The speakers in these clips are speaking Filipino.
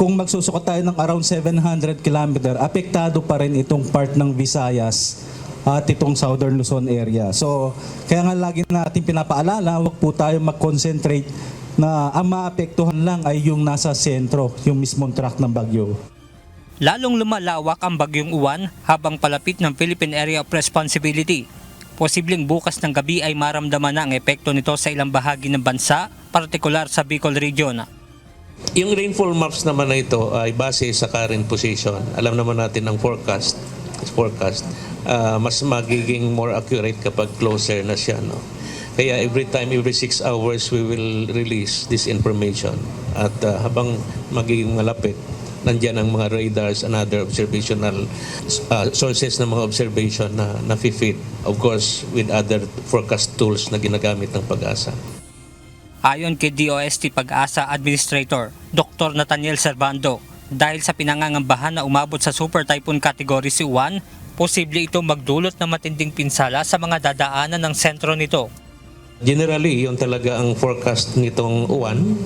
kung magsusukat tayo ng around 700 kilometer, apektado pa rin itong part ng Visayas at itong Southern Luzon area. So, kaya nga lagi natin pinapaalala, huwag po tayo mag-concentrate na ang maapektuhan lang ay yung nasa sentro, yung mismong track ng bagyo. Lalong lumalawak ang bagyong uwan habang palapit ng Philippine Area of Responsibility. Posibleng bukas ng gabi ay maramdaman na ang epekto nito sa ilang bahagi ng bansa, partikular sa Bicol Region. Yung rainfall maps naman na ito ay base sa current position. Alam naman natin ang forecast, forecast ah, mas magiging more accurate kapag closer na siya. No? Kaya every time, every six hours, we will release this information. At ah, habang magiging malapit, nandyan ang mga radars and other observational ah, sources ng mga observation na na-fit, of course, with other forecast tools na ginagamit ng pag-asa. Ayon kay DOST Pag-asa Administrator, Dr. Nathaniel Servando, dahil sa pinangangambahan na umabot sa Super Typhoon Category si Juan, posible ito magdulot ng matinding pinsala sa mga dadaanan ng sentro nito. Generally, yun talaga ang forecast nitong uwan.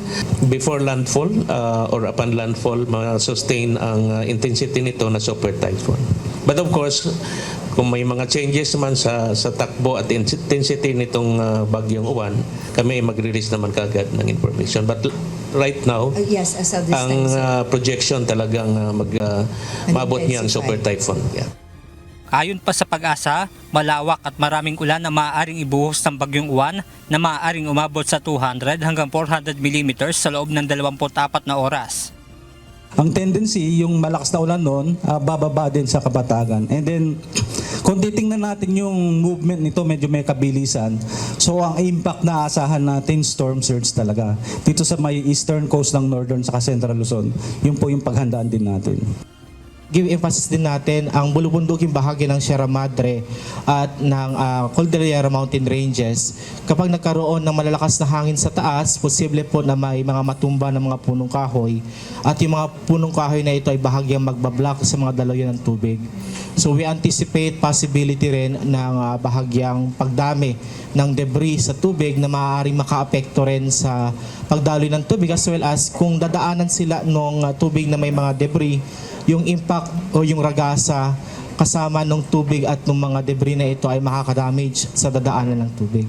Before landfall uh, or upon landfall, ma-sustain ang uh, intensity nito na super typhoon. But of course, kung may mga changes naman sa sa takbo at intensity nitong uh, bagyong uwan, kami ay mag-release naman kagad ng information. But right now, Uh, yes, as of this ang time. uh, projection talagang uh, mag uh, maabot niya ang super typhoon. Yeah. Ayon pa sa pag-asa, malawak at maraming ulan na maaaring ibuhos ng bagyong uwan na maaaring umabot sa 200 hanggang 400 mm sa loob ng 24 na oras. Ang tendency, yung malakas na ulan noon, ah, bababa din sa kabatagan. And then, kung titingnan natin yung movement nito, medyo may kabilisan. So, ang impact na asahan natin, storm surge talaga. Dito sa may eastern coast ng northern sa central Luzon, yun po yung paghandaan din natin. Give emphasis din natin ang bulubunduking bahagi ng Sierra Madre at ng ah, Cordillera Mountain Ranges. Kapag nagkaroon ng malalakas na hangin sa taas, posible po na may mga matumba ng mga punong kahoy at yung mga punong kahoy na ito ay bahagyang magbablock sa mga daloy ng tubig. So we anticipate possibility rin ng ah, bahagyang pagdami ng debris sa tubig na maaaring makaapekto rin sa pagdaloy ng tubig as well as kung dadaanan sila ng tubig na may mga debris yung impact o yung ragasa kasama ng tubig at ng mga debris na ito ay makakadamage sa dadaanan ng tubig.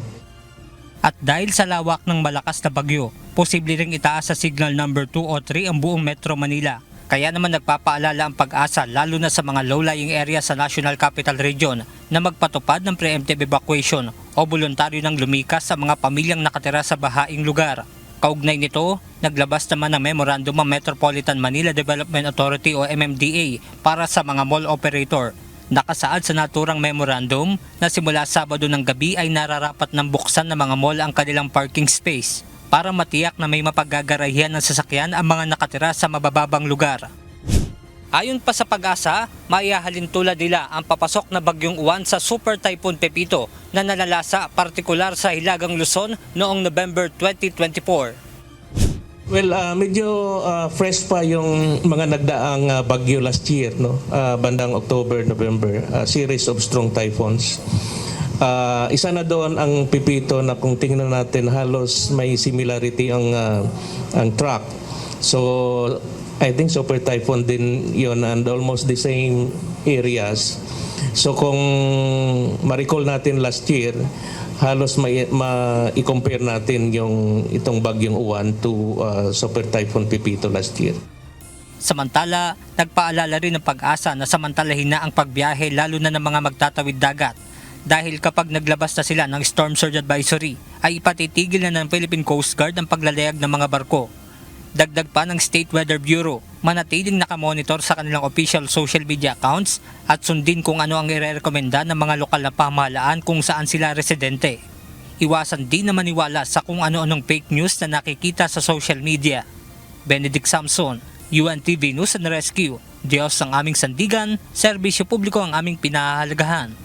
At dahil sa lawak ng malakas na bagyo, posible ring itaas sa signal number 2 o 3 ang buong Metro Manila. Kaya naman nagpapaalala ang pag-asa lalo na sa mga low-lying area sa National Capital Region na magpatupad ng preemptive evacuation o voluntaryo ng lumikas sa mga pamilyang nakatira sa bahaing lugar. Kaugnay nito, naglabas naman ng memorandum ang Metropolitan Manila Development Authority o MMDA para sa mga mall operator. Nakasaad sa naturang memorandum na simula Sabado ng gabi ay nararapat ng buksan ng mga mall ang kanilang parking space para matiyak na may mapagagarahian ng sasakyan ang mga nakatira sa mabababang lugar. Ayon pa sa pag-asa, maihahalin tulad nila ang papasok na bagyong uwan sa Super Typhoon Pepito na nalalasa partikular sa Hilagang Luzon noong November 2024. Well, ah, medyo ah, fresh pa yung mga nagdaang ah, bagyo last year, no? Ah, bandang October, November, ah, series of strong typhoons. Ah, isa na doon ang Pipito na kung tingnan natin halos may similarity ang ah, ang track. So, I think super typhoon din yon and almost the same areas. So kung ma-recall natin last year, halos ma- ma-compare natin yung itong bagyong uwan to uh, super typhoon Pipito last year. Samantala, nagpaalala rin ng pag-asa na samantalahin na ang pagbiyahe lalo na ng mga magtatawid dagat. Dahil kapag naglabas na sila ng Storm Surge Advisory, ay ipatitigil na ng Philippine Coast Guard ang paglalayag ng mga barko. Dagdag pa ng State Weather Bureau, manatiling nakamonitor sa kanilang official social media accounts at sundin kung ano ang irerekomenda ng mga lokal na pamahalaan kung saan sila residente. Iwasan din na maniwala sa kung ano-anong fake news na nakikita sa social media. Benedict Samson, UNTV News and Rescue. Diyos ang aming sandigan, serbisyo publiko ang aming pinahahalagahan.